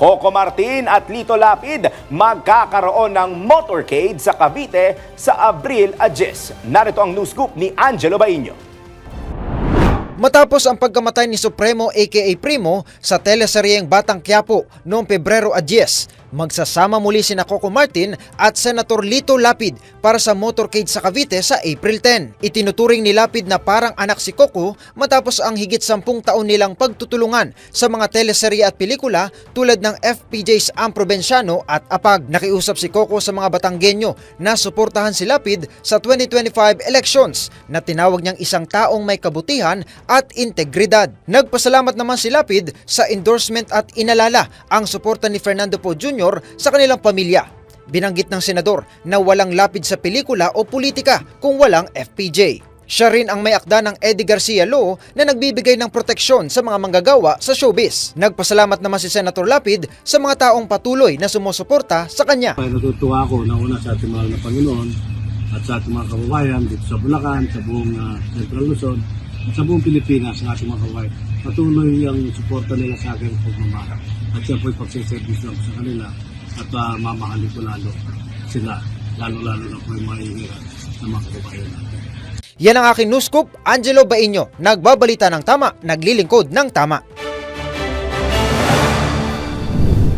Coco Martin at Lito Lapid magkakaroon ng motorcade sa Cavite sa Abril a 10. Narito ang news scoop ni Angelo Baino. Matapos ang pagkamatay ni Supremo aka Primo sa teleseryeng Batang Quiapo noong Pebrero a 10, magsasama muli sina Coco Martin at Senator Lito Lapid para sa motorcade sa Cavite sa April 10. Itinuturing ni Lapid na parang anak si Coco matapos ang higit sampung taon nilang pagtutulungan sa mga teleserye at pelikula tulad ng FPJs Ang Provinciano at Apag. Nakiusap si Coco sa mga Batanggenyo na suportahan si Lapid sa 2025 elections na tinawag niyang isang taong may kabutihan at integridad. Nagpasalamat naman si Lapid sa endorsement at inalala ang suporta ni Fernando Poe Jr. sa kanilang pamilya. Binanggit ng senador na walang lapid sa pelikula o politika kung walang FPJ. Siya rin ang may akda ng Eddie Garcia Law na nagbibigay ng proteksyon sa mga manggagawa sa showbiz. Nagpasalamat naman si Senator Lapid sa mga taong patuloy na sumusuporta sa kanya. Kaya natutuwa ako na una sa ating mahal na Panginoon at sa ating mga kababayan dito sa Bulacan, sa buong ah, Central Luzon, at sa buong Pilipinas, sa ating mga kababayan. Patuloy ang suporta nila sa akin pagmamahal. At siyempre pagsiservice lang sa kanila at uh, mamahalin ko lalo sila, lalo-lalo na po yung mga ihirap ng mga kababayan natin. Yan ang aking news scoop, Angelo Bainyo, nagbabalita ng tama, naglilingkod ng tama.